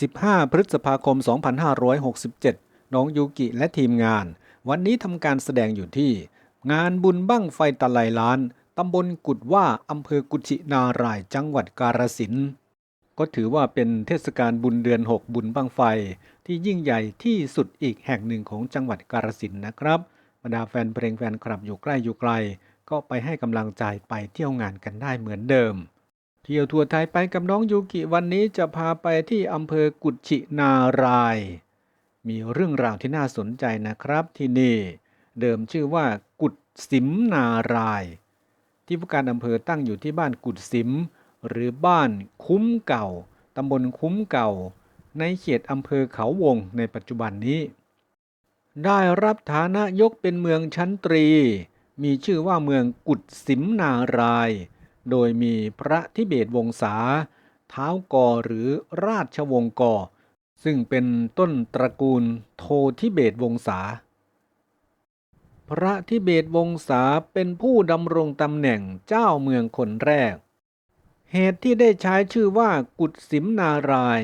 15 พฤษภาคม 2567 น้องยูกิและทีมงาน วันนี้ทำการแสดงอยู่ที่ งานบุญบั้งไฟตะไลล้าน ตำบลกุดว่าอำเภอกุชินารายจังหวัดกาฬสินธุ์ก็ถือว่าเป็นเทศกาลบุญเดือน 6 บุญบั้งไฟ ที่ยิ่งใหญ่ที่สุดอีกแห่งหนึ่งของจังหวัดกาฬสินธุ์นะครับบรรดาแฟนเพลงแฟนคลับอยู่ใกล้อยู่ไกล ก็ไปให้กำลังใจไปเที่ยวงานกันได้เหมือนเดิม เที่ยวทัวร์ไทยไปกับน้องยูกิวันนี้จะพาไปที่อำเภอกุชินาราย มีเรื่องราวที่น่าสนใจนะครับที่นี่ เดิมชื่อว่ากุดสิมนาราย ที่ผู้การอำเภอตั้งอยู่ที่บ้านกุดสิม หรือบ้านคุ้มเก่าตำบลคุ้มเก่า ในเขตอำเภอเขาวงในปัจจุบันนี้ ได้รับฐานะยกเป็นเมืองชั้นตรี มีชื่อว่าเมืองกุดสิมนาราย โดยมีพระทิเบตวงศาเท้ากอหรือราชวงศ์กอ ซึ่งเป็นต้นตระกูลโททิเบตวงศา พระทิเบตวงศาเป็นผู้ดำรงตำแหน่งเจ้าเมืองคนแรก เหตุที่ได้ใช้ชื่อว่ากุดสิมนาราย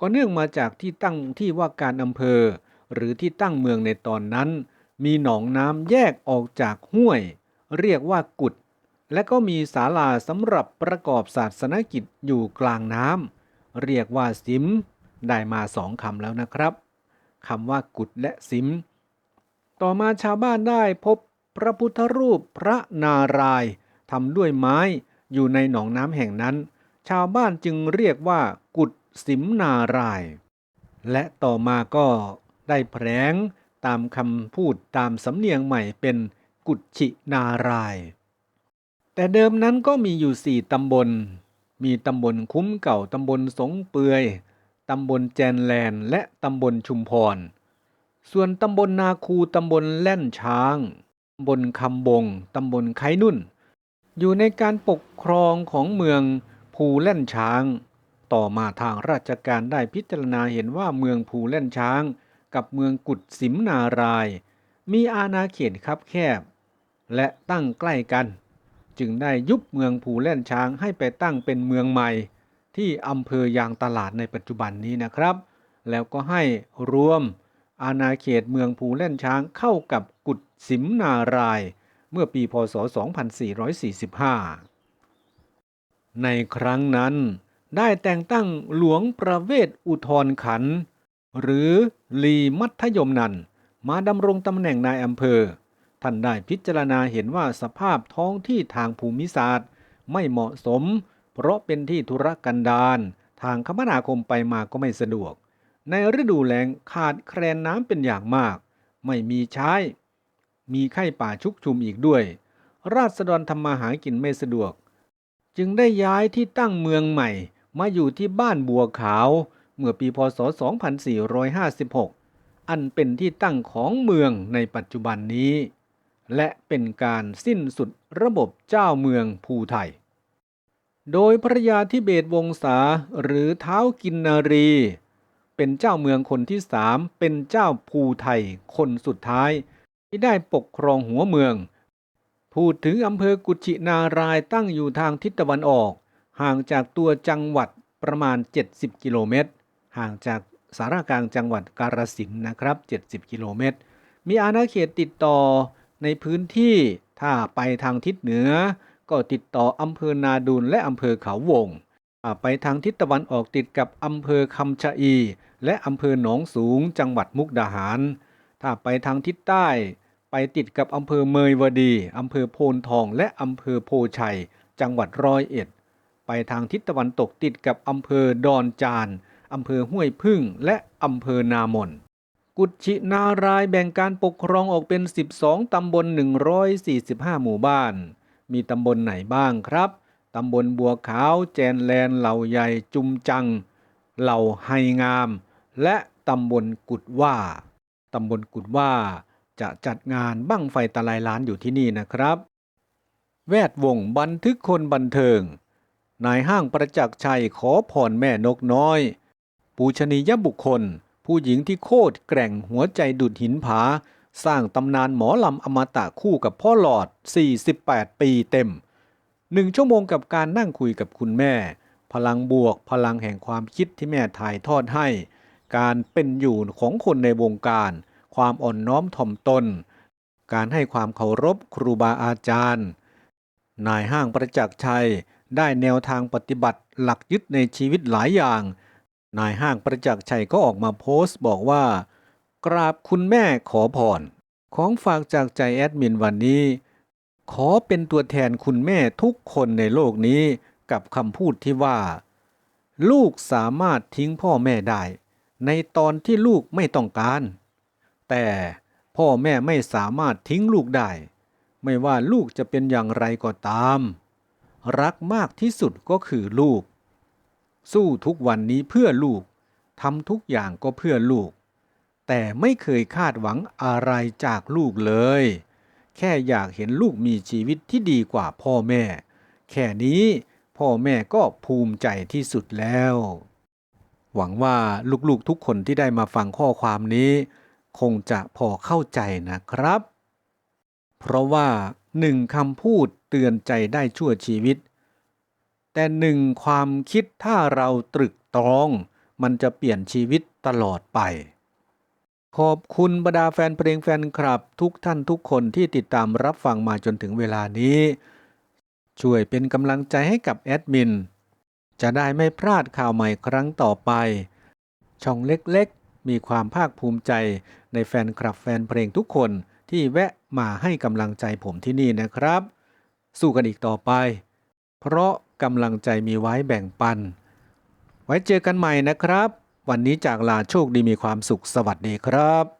ก็เนื่องมาจากที่ตั้งที่ว่าการอำเภอ หรือที่ตั้งเมืองในตอนนั้น มีหนองน้ำแยกออกจากห้วย เรียกว่ากุด และก็มีศาลาสำหรับประกอบศาสนกิจอยู่กลางน้ำเรียกว่าสิม ได้มาสองคำแล้วนะครับคำว่ากุดและสิม ต่อมาชาวบ้านได้พบพระพุทธรูปพระนารายณ์ทำด้วยไม้อยู่ในหนองน้ำแห่งนั้น ชาวบ้านจึงเรียกว่ากุดสิมนารายณ์และต่อมาก็ได้แผลงตามคำพูดตามสำเนียงใหม่เป็นกุดชินารายณ์ แต่เดิมนั้นก็มีอยู่สี่ตำบล มีตำบลคุ้มเก่าตำบลสงเปือยตำบลแจนแลนและตำบลชุมพร ส่วนตำบลนาคูตำบลแล่นช้างตำบลคำบงตำบลไคนุ่น อยู่ในการปกครองของเมืองภูแล่นช้าง ต่อมาทางราชการได้พิจารณาเห็นว่าเมืองภูแล่นช้าง กับเมืองกุดสิมนาราย มีอาณาเขตคับแคบ และตั้งใกล้กัน จึงได้ยุบเมืองภูแล่นช้างให้ไปตั้งเป็นเมืองใหม่ ที่อำเภอยางตลาดในปัจจุบันนี้นะครับ แล้วก็ให้รวมอาณาเขตเมืองภูเล่นช้างเข้ากับกุดสิมนาราย เมื่อปีพศ 2445 ในครั้งนั้น ได้แต่งตั้งหลวงประเวศอุทธรขัน หรือลีมัธยมนันมาดำรงตำแหน่งนายอำเภอ ท่านได้พิจารณาเห็นว่าสภาพท้องที่ทางภูมิศาสตร์ ไม่เหมาะสม เพราะเป็นที่ธุรกันดารทางคมนาคมไปมาก็ไม่สะดวก ในฤดูแล้งขาดแคลนน้ำเป็นอย่างมาก ไม่มีใช้ มีไข้ป่าชุกชุมอีกด้วย ราษฎรทำมาหากินไม่สะดวก จึงได้ย้ายที่ตั้งเมืองใหม่ มาอยู่ที่บ้านบัวขาว เมื่อปีพศ 2456 อันเป็นที่ตั้งของเมืองในปัจจุบันนี้ และเป็นการสิ้นสุดระบบเจ้าเมืองภูไทย โดยพระยาธิเบศวงศาหรือเท้ากินนารี เป็นเจ้าเมืองคนที่สามเป็นเจ้าภูไทยคนสุดท้าย ที่ได้ปกครองหัวเมือง พูดถึงอำเภอกุชินารายตั้งอยู่ทางทิศตะวันออก ห่างจากตัวจังหวัดประมาณ 70 กิโลเมตร ห่างจากสารากลางจังหวัดกาฬสินนะครับ 70 กิโลเมตร มีอาณาเขตติดต่อ ในพื้นที่ถ้าไปทางทิศเหนือ ก็ติดต่ออำเภอนาดูนและอำเภอเขาวงอ่าไปทางทิศตะวันออกติดกับอำเภอคำชะอี และอำเภอหนองสูงจังหวัดมุกดาหาร ถ้าไปทางทิศใต้ ไปติดกับอำเภอเมยวดีอำเภอโพนทอง และอำเภอโพชัย จังหวัดร้อยเอ็ด ไปทางทิศตะวันตกติดกับอำเภอดอนจานอำเภอห้วยพึ่งและอำเภอนามน กุชินารายแบ่งการปกครองออกเป็น 12 ตำบล 145 หมู่บ้าน มีตำบลไหนบ้างครับ ตำบลบัวขาว แจนแลน เหล่าใหญ่ จุมจัง เหล่าไฮงาม และตำบลกุดว่า ตำบลกุดว่า จะจัดงานบั้งไฟตะไลล้านอยู่ที่นี่นะครับ แวดวงบันทึกคนบันเทิง นายห้างประจักษ์ชัยขอพรแม่นกน้อย ปูชนียบุคคล ผู้หญิงที่โคตรแกร่งหัวใจดุดหินผา สร้างตำนานหมอลำอมตะคู่กับพ่อหลอด 48 ปีเต็มหนึ่งชั่วโมงกับการนั่งคุยกับคุณแม่ พลังบวกพลังแห่งความคิดที่แม่ถ่ายทอดให้ การเป็นอยู่ของคนในวงการ ความอ่อนน้อมถ่อมตน การให้ความเคารพครูบาอาจารย์ นายห้างประจักษ์ชัยได้แนวทางปฏิบัติหลักยึดในชีวิตหลายอย่าง นายห้างประจักษ์ชัยก็ออกมาโพสต์บอกว่า กราบคุณแม่ขอพรของฝากจากใจแอดมินวันนี้ ขอเป็นตัวแทนคุณแม่ทุกคนในโลกนี้กับคำพูดที่ว่า ลูกสามารถทิ้งพ่อแม่ได้ ในตอนที่ลูกไม่ต้องการ แต่พ่อแม่ไม่สามารถทิ้งลูกได้ ไม่ว่าลูกจะเป็นอย่างไรก็ตาม รักมากที่สุดก็คือลูก สู้ทุกวันนี้เพื่อลูกทำทุกอย่างก็เพื่อลูก แต่ไม่เคยคาดหวังอะไรจากลูกเลย แค่อยากเห็นลูกมีชีวิตที่ดีกว่าพ่อแม่ แค่นี้พ่อแม่ก็ภูมิใจที่สุดแล้ว หวังว่าลูกๆทุกคนที่ได้มาฟังข้อความนี้ คงจะพอเข้าใจนะครับ เพราะว่าหนึ่งคำพูดเตือนใจได้ชั่วชีวิต แต่หนึ่งความคิดถ้าเราตรึกตรอง มันจะเปลี่ยนชีวิตตลอดไป ขอบคุณบรรดาแฟนเพลงแฟนคลับ ทุกท่านทุกคนที่ติดตามรับฟังมาจนถึงเวลานี้ ช่วยเป็นกำลังใจให้กับแอดมิน จะได้ไม่พลาดข่าวใหม่ครั้งต่อไป ช่องเล็กๆ มีความภาคภูมิใจในแฟนคลับแฟนเพลงทุกคนที่แวะมาให้กำลังใจผมที่นี่นะครับ สู้กันอีกต่อไป เพราะ กำลังใจมีไว้แบ่งปัน ไว้เจอกันใหม่นะครับ วันนี้จากลาโชคดีมีความสุขสวัสดีครับ